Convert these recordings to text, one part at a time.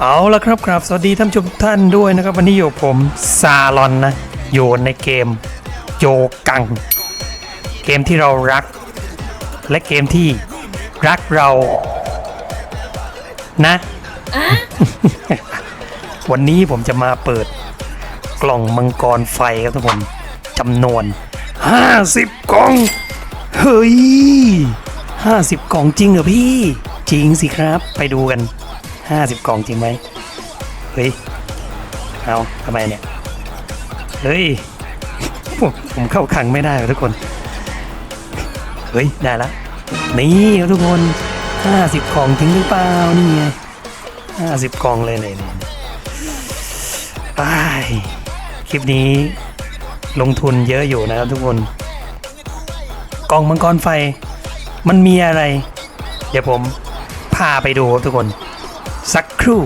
เอาละครับครับ สวัสดีท่านชมท่านด้วยนะครับ วันนี้อยู่ผมซาลอนนะอยู่ในเกมโจกัง เกมที่เรารัก และเกมที่รักเรา นะ วันนี้ผมจะมาเปิดกล่องมังกรไฟครับทุกคนจำนวน 50 กล่อง เฮ้ย 50 กล่องจริงเหรอพี่ จริงสิครับ ไปดูกัน 50กล่องจริงไหมเฮ้ย เอาทำไมเนี่ย เฮ้ย ผมเข้าขังไม่ได้ทุกคน เฮ้ย ได้ละ นี่ครับทุกคน50กล่องจริงหรือเปล่า นี่ไง50กล่องเลยเลยเนี่ยอ้ายคลิปนี้ลงทุนเยอะอยู่นะครับทุกคน กล่องมังกรไฟ มันมีอะไร เดี๋ยวผมพาไปดูครับทุกคน สักครู่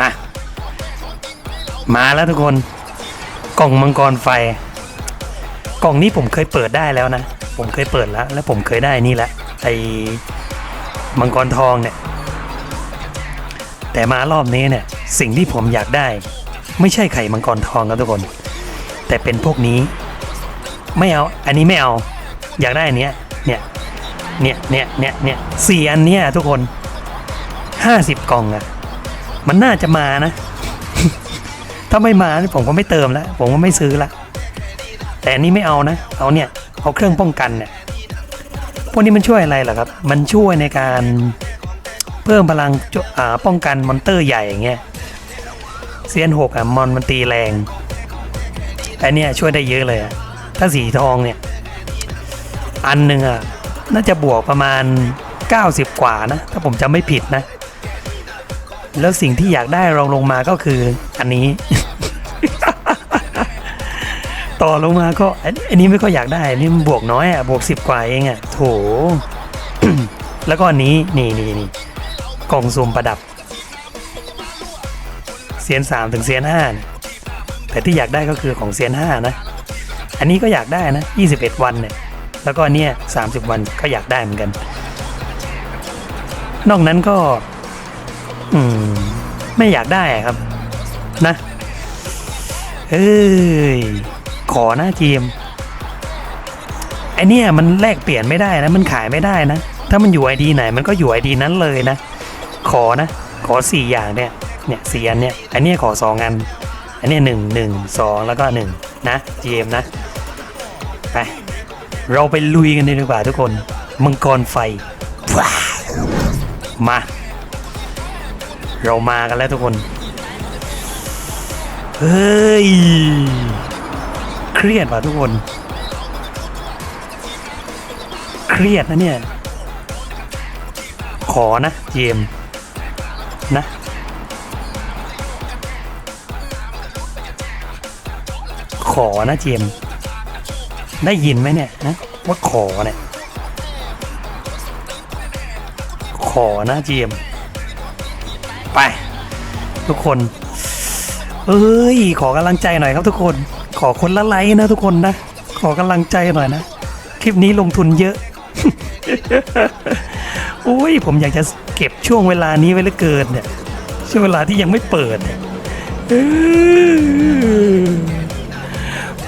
อะ มาแล้วทุกคน กล่องมังกรไฟ กล่องนี้ผมเคยเปิดได้แล้วนะ ผมเคยเปิดแล้ว แล้วผมเคยได้นี่แหละไอ้มังกรทองเนี่ย แต่มารอบนี้เนี่ย สิ่งที่ผมอยากได้ ไม่ใช่ไข่มังกรทองครับทุกคน แต่เป็นพวกนี้ ไม่เอา อันนี้ไม่เอา อยากได้อันเนี้ย เนี่ย เนี่ย เนี่ย เนี่ย เนี่ยสี่อันเนี้ยทุกคนห้าสิบกล่องอะมันน่าจะมานะ ถ้าไม่มาผมก็ไม่เติมแล้ว ผมก็ไม่ซื้อละ แต่อันนี้ไม่เอานะ เอาเนี่ย เอาเครื่องป้องกันเนี่ย พวกนี้มันช่วยอะไรเหรอครับ มันช่วยในการเพิ่มพลังป้องกันมอนเตอร์ใหญ่อย่างเงี้ย เซียนหกอะมอนมันตีแรงอันเนี้ยช่วยได้เยอะเลยอะถ้าสีทองเนี่ย อันหนึ่งอะน่าจะบวกประมาณ 90 กว่านะ ถ้าผมจำไม่ผิดนะ แล้วสิ่งที่อยากได้รองลงมาก็คืออันนี้ ต่อลงมาก็อันนี้ไม่ค่อยอยากได้อันนี่มันบวกน้อยอะบวก10กว่าเองอะโถแล้วก็อันนี้นี่นี่นี่กล่องซุ่มประดับเซียนสามถึงเซียนห้าแต่ที่อยากได้ก็คือของเซียนห้านะ อันนี้ก็อยากได้นะ21วันเนี่ยแล้วก็อันเนี่ย30วันก็อยากได้เหมือนกัน นอกนั้นก็ อืม ไม่อยากได้ครับ นะเอ้ย ขอหนะทีมไอเนี่ยมันแลกเปลี่ยนไม่ได้นะ มันขายไม่ได้นะ ถ้ามันอยู่ไอดีไหนมันก็อยู่ไอดีนั้นเลยนะ ขอนะ ขอสี่อย่างเนี่ย เนี่ยสี่อันเนี่ยอันเนี้ยขอสองอัน อันเนี้ยหนึ่งหนึ่งสองแล้วก็หนึ่งนะเจมนะ ไป เราไปลุยกันเลยดีกว่าทุกคน มังกรไฟ มา เรามากันแล้วทุกคน เฮ้ย เครียดว่ะทุกคน เครียดนะเนี่ย ขอนะเจมนะขอนะเจม ได้ยินไหมเนี่ยนะว่าขอเนี่ย ขอนะเจมส์ ไป ทุกคนเอ้ย ขอกำลังใจหน่อยครับทุกคน ขอคนละไลค์นะทุกคนนะ ขอกำลังใจหน่อยนะ คลิปนี้ลงทุนเยอะโอ้ยผมอยากจะเก็บช่วงเวลานี้ไว้เหลือเกินเนี่ย ช่วงเวลาที่ยังไม่เปิดเนี่ย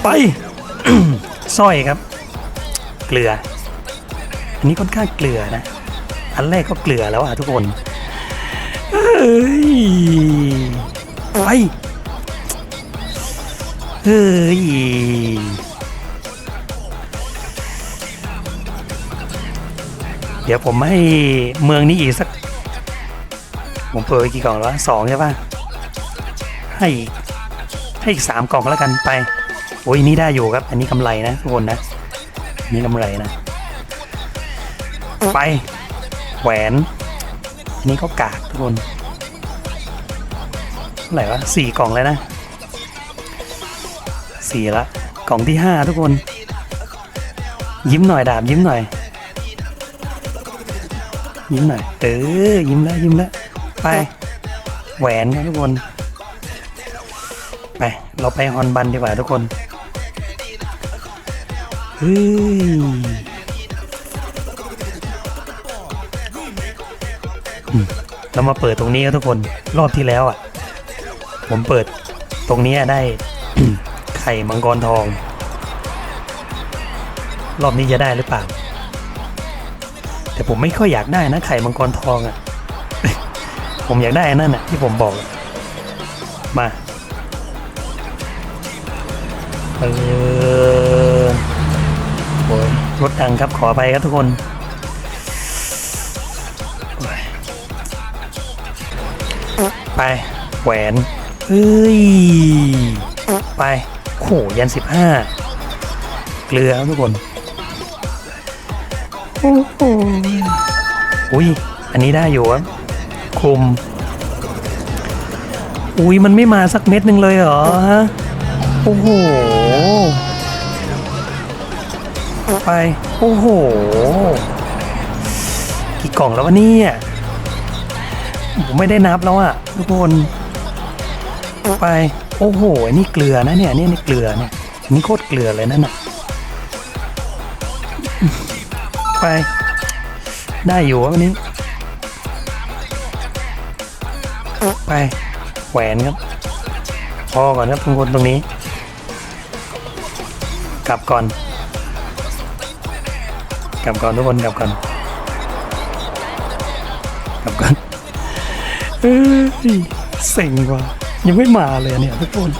ไปสร้อยครับ เกลือ อันนี้ค่อนข้างเกลือนะ อันแรกก็เกลือแล้วอะทุกคน ไปเฮ้ยเดี๋ยวผมให้เมืองนี้อีกสัก ผมเปิดไปกี่กล่องแล้ววะสองใช่ปะให้ให้อีกสามกล่องแล้วกันไป โอ้ยนี่ได้อยู่ครับ อันนี้กำไรนะทุกคนนะอันนี้กำไรนะ ไป แหวน อันนี้ก็กากทุกคนเท่าไหร่วะสี่กล่องแล้วนะสี่ละกล่องที่ห้าทุกคน ยิ้มหน่อยดาบยิ้มหน่อย ยิ้มหน่อยเออยิ้มแล้วยิ้มแล้วไปแหวนครับทุกคนไปเราไปฮอนบันดีกว่าทุกคนเฮ้ย เรามาเปิดตรงนี้ครับทุกคนรอบที่แล้วอะ ผมเปิดตรงนี้ได้ ไข่มังกรทอง รอบนี้จะได้หรือเปล่า แต่ผมไม่ค่อยอยากได้นะไข่มังกรทองอะ ผมอยากได้อันนั่นน่ะ ที่ผมบอก มาเออโอ้ยรถดังครับขอไปครับทุกคน ไป แหวนเฮ้ย ไปโหยันสิบห้าเกลือครับทุกคนโอ้โหอุ้ย อันนี้ได้อยู่ครับคลุม อุ้ยมันไม่มาสักเม็ดหนึ่งเลยเหรอฮะ โอ้โห ไป โอ้โห กี่กล่องแล้ววะเนี่ย ผมไม่ได้นับแล้วอะทุกคนไปโอ้โหอันนี่เกลือนะเนี่ยเนี่ยนี่เกลือเนี่ยอันนี่โคตรเกลือเลยนั่นน่ะไปได้อยู่วันนี้ ไปแหวนครับพอก่อนครับทุกคนตรงนี้ กลับก่อน กลับก่อนทุกคนกลับก่อนกลับก่อน เอ้ยเซ็งว่ะยังไม่มาเลยเนี่ยทุกคน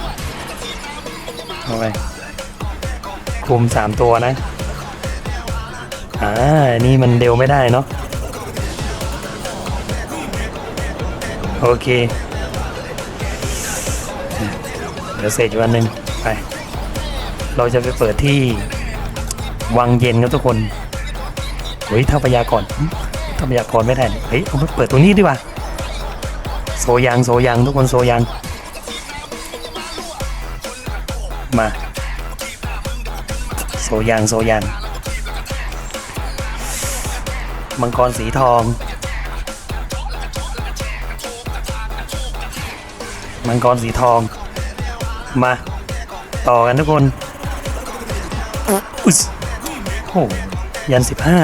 เอาไปคุมสามตัวนะ อ่า นี่มันเดวไม่ได้เนาะ โอเค เดี๋ยวเสร็จอีกวันหนึ่งไป เราจะไปเปิดที่ วังเย็นครับทุกคน เฮ้ยถ้าพยากรณ์ถ้าพยากรณ์ไม่ได้เนี่ยเฮ้ย เอาไปเปิดตรงนี้ดีกว่า โซยังโซยังทุกคนโซยังมาโซยังโซยังมังกรสีทอง มังกรสีทอง มา ต่อกันทุกคนอุ๊ยโอ้โหยันสิบห้า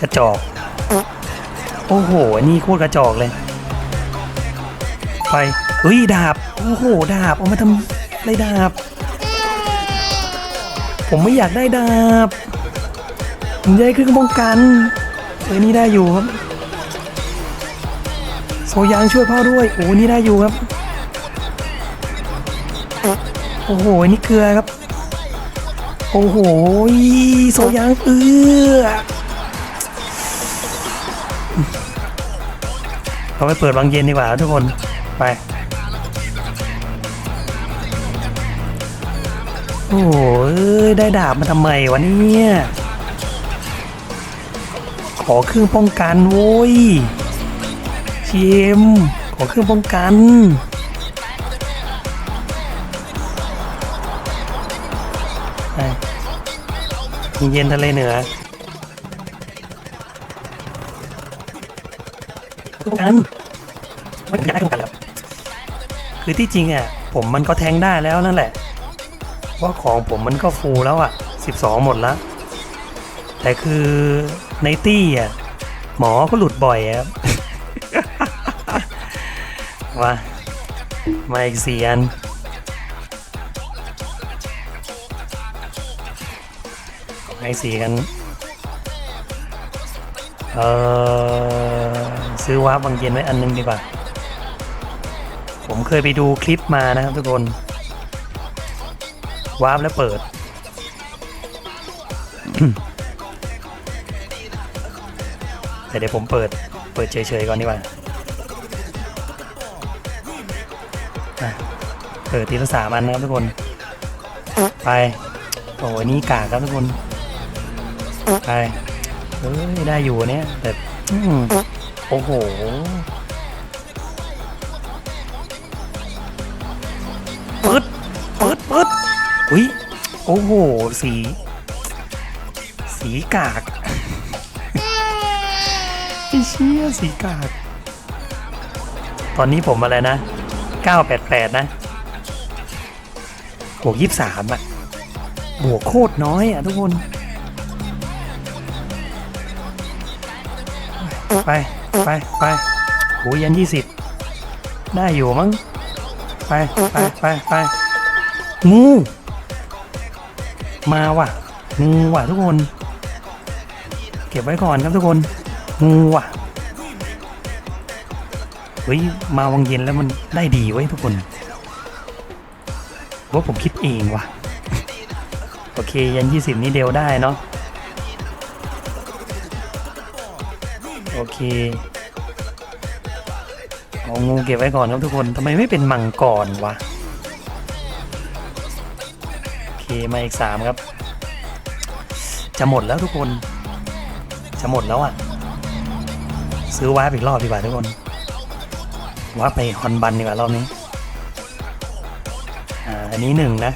กระจอก โอ้โห อันนี่โคตรกระจอกเลย ไปเฮ้ยดาบ โอ้โห ดาบ เอามาทำไรดาบ ผมไม่อยากได้ดาบ ผมจะได้เครื่องป้องกันเอ้ยนี่ได้อยู่ครับ โซยางช่วยพ่อด้วย โอ้นี่ได้อยู่ครับ โอ้โห นี่เกลือครับ โอ้โห โซยางเอือเราไปเปิดบางเย็นดีกว่าทุกคน ไป โอ้ยได้ดาบมาทำไมวะเนี่ย ขอเครื่องป้องกันโว้ยเจมขอเครื่องป้องกันไปเย็นทะเลเหนือป้องกันไม่อยากได้ป้องกันแล้ว คือที่จริงอะผมมันก็แทงได้แล้วนั่นแหละ ว่าของผมมันก็ฟูแล้วอะ 12 หมดล้วแต่คือในตี้อะหมอก็หลุดบ่อยครับมามาอีกสี่อันให้สีกันเออซื้อวาร์ปบางเย็นไว้อันนึงดีกว่า ผมเคยไปดูคลิปมานะครับทุกคนวาร์ปแล้วเปิด แต่เดี๋ยวผมเปิด เปิดเฉยๆก่อนดีกว่าเปิดทีละสามอันนะครับทุกคน ไป โอ้ยนี่กากครับทุกคน ไปเฮ้ยได้อยู่เนี่ย แต่ โอ้โห โอ้โห สี สีกากไอ้เชี่ยสีกาก ตอนนี้ผมอะไรนะ 988 นะบวก23อะบวกโคตรน้อยอะทุกคน ไป ไป ไปโหยัน20ได้อยู่มั้ง ไป ไป ไป ไปงู มาว่ะงูว่ะทุกคน เก็บไว้ก่อนครับทุกคนงูว่ะเฮ้ยมาวังเย็นแล้วมันได้ดีไว้ทุกคนว่าผมคิดเองว่ะ โอเคยัน 20 นี้เดวได้เนาะโอเคเอางูเก็บไว้ก่อนครับทุกคนทำไมไม่เป็นมังกรวะ มาอีกสามครับ จะหมดแล้วทุกคน จะหมดแล้วอะ่ะ ซื้อว้าร์ปอีกรอบดีกว่าทุกคนว้าร์ปไปฮอนบันดีกว่ารอบนี้อ่าอันนี้หนึ่งนะ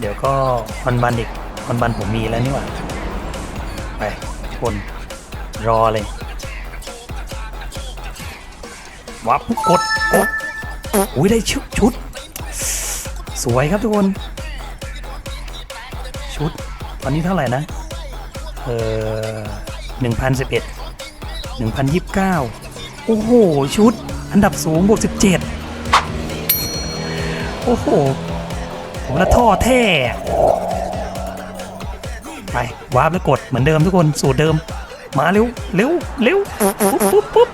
เดี๋ยวก็ฮอนบันอีกฮอนบันผมมีแล้วนี่หว่าไปทุกคนรอเลยวับกดกดอุ้ยได้ชุดชุด สวยครับทุกคน ชุด ตอนนี้เท่าไหร่นะ เออหนึ่งพันสิบเอ็ดหนึ่งพันยิบเก้าโอ้โห ชุด อันดับสูงบวกสิบเจ็ดโอ้โห ผมละท่อแท้ ไป วาร์ปแล้วกดเหมือนเดิมทุกคน สูตรเดิม มาเร็ว เร็ว เร็ว ปุ๊บปุ๊บปุ๊บ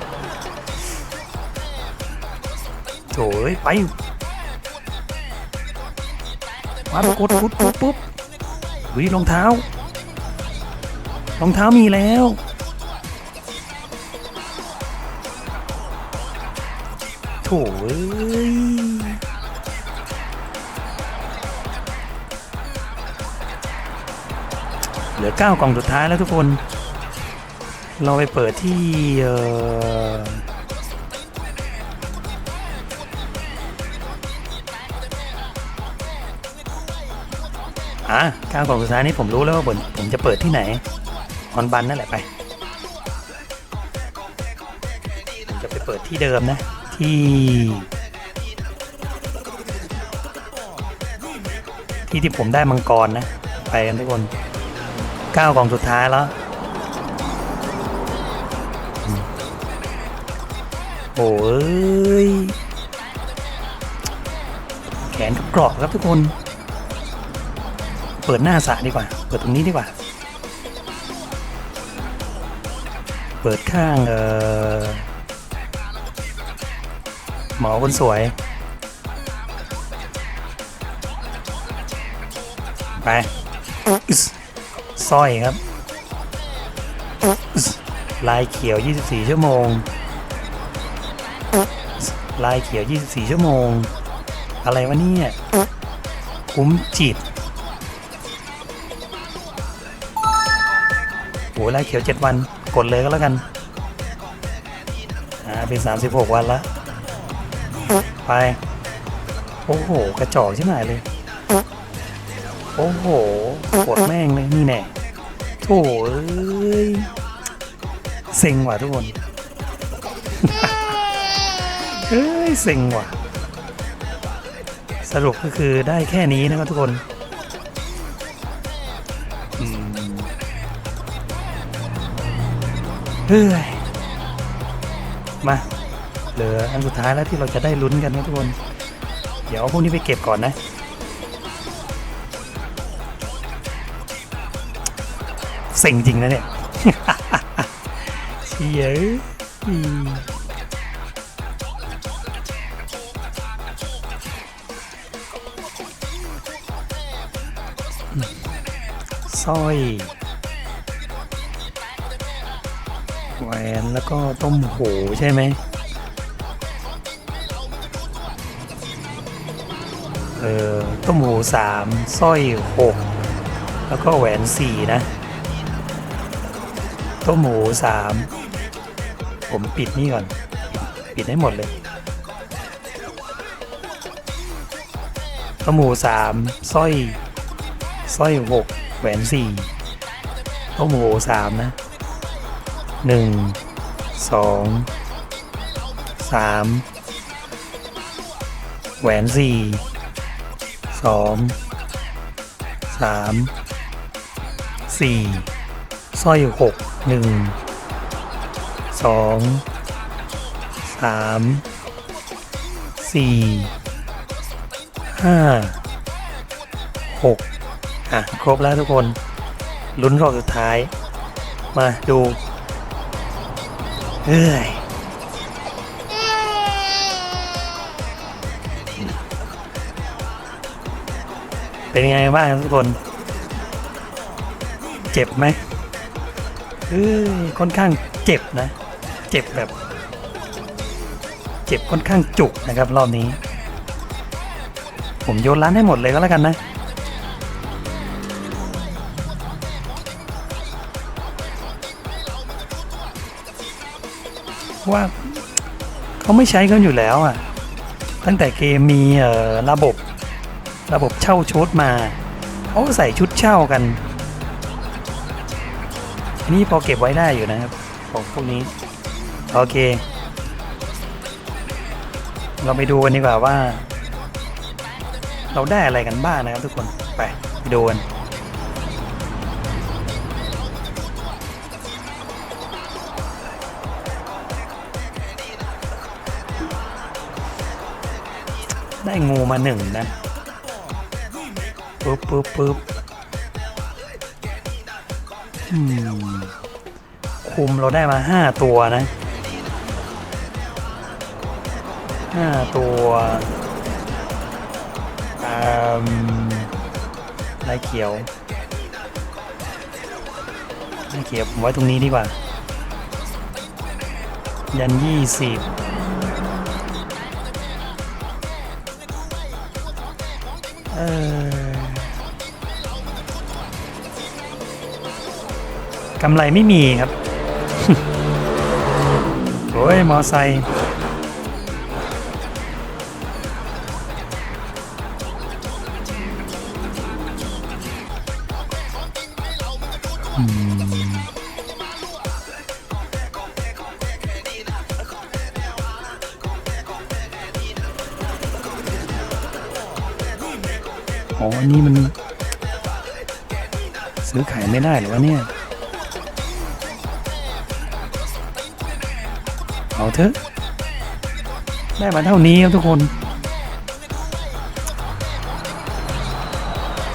โถ่เอ้ยไปวาร์ปกดปุ๊บปุ๊บปุ๊บ วิรองเท้ารองเท้ามีแล้ว โถ่ยเหลือ9กล่องสุดท้ายแล้วทุกคน เราไปเปิดที่เอ่อ อะ9กล่องสุดท้ายนี้ผมรู้แล้วว่าผมผมจะเปิดที่ไหนฮอนบันนั่นแหละไปผมจะไปเปิดที่เดิมนะ ที่ ที่ที่ผมได้มังกรนะ ไปกันทุกคนก้ากล่องสุดท้ายแล้ว โอ้ย แขนกับกรอบครับทุกคน ปิดหน้าสระดีกว่า เปิดตรงนี้ดีกว่า เปิดข้างเออหมอคนสวย ไปสสร้อยครับ ลายเขียว 24 ชั่วโมง ลายเขียว 24 ชั่วโมง อะไรวะเนี่ย คุ้มจิต โหลายเขียว7วัน กดเลยก็แล้วกัน อ่า เป็น36วันละ ไป โอ้โห กระจอกใช่ไหมเลย โอ้โหกดแม่งเลย นี่แน่โถ่เอ้ยเซ็งว่ะทุกคนเอ้ย เซ็งว่ะ สรุปก็คือได้แค่นี้นะครับทุกคน เฮ้ยมา เหลืออันสุดท้ายแล้วที่เราจะได้ลุ้นกันนะทุกคน เดี๋ยวเอาพวกนี้ไปเก็บก่อนนะ เซ็งจริงนะเนี่ยเชียอืมสร้อย แหวนแล้วก็ต้มโหใช่ไหมเออต้มโหสามสร้อยหกแล้วก็แหวนสี่นะ ต้มโหมสามผมปิดนี่ก่อน ปิดให้หมดเลยต้มโหมสามสร้อยสร้อยหกแหวนสี่ต้มโหมสามนะ หนึ่งสองสามแหวนสี่สองสามสี่สร้อยหกหนึ่งสองสามสี่ห้าหกอะ ครบแล้วทุกคน ลุ้นรอบสุดท้าย มาดู เอ้ยเป็นไงบ้างทุกคน เจ็บไหมเอ้ยค่อนข้างเจ็บนะ เจ็บแบบ เจ็บค่อนข้างจุกนะครับ รอบนี้ ผมโยนร้านให้หมดเลยก็แล้วกันนะ ว่าเขาไม่ใช้กันอยู่แล้วอะ ตั้งแต่เกมมีระบบระบบเช่าชุดมาเขาใส่ชุดเช่ากัน อันนี้พอเก็บไว้ได้อยู่นะครับของพวกนี้ โอเค เราไปดูกันดีกว่าว่า เราได้อะไรกันบ้างนะครับทุกคน ไปไปดูกัน ได้งูมาหนึ่งนะปุ๊บปุ๊บปุ๊บคุมเราได้มาห้าตัวนะห้าตัวลายเขียวลายเขียวไว้ตรงนี้ดีกว่า ยันยี่สิบ เออกำไรไม่มีครับ โอ้ย มอไซค์อืม ไม่ได้หรือวะเนี่ย เอาเถอะ ได้มาเท่านี้ครับทุกคน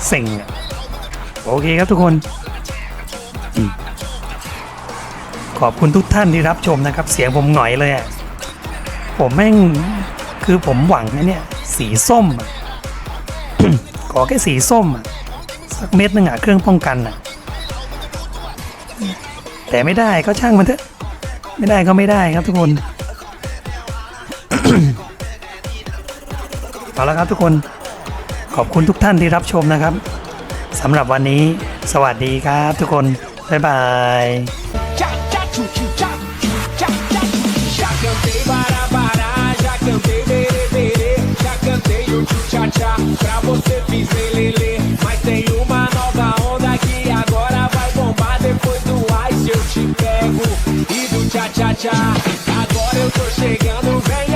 เซ็งอะโอเคครับทุกคนอขอบคุณทุกท่านที่รับชมนะครับ เสียงผมหน่อยเลยอะผมแม่ง คือผมหวังนะเนี่ย สีส้ม ขอแค่สีส้มอะสักเม็ดนึงอะเครื่องป้องกันอะ แต่ไม่ได้ก็ช่างมันเถอะ ไม่ได้ก็ไม่ได้ครับทุกคน เอาละครับทุกคน ขอบคุณทุกท่านที่รับชมนะครับสำหรับวันนี้ สวัสดีครับทุกคน บ๊ายบาย pra você fizer lelê. Mas tem uma nova onda que tchá, tchá. Agora eu tô chegando, vem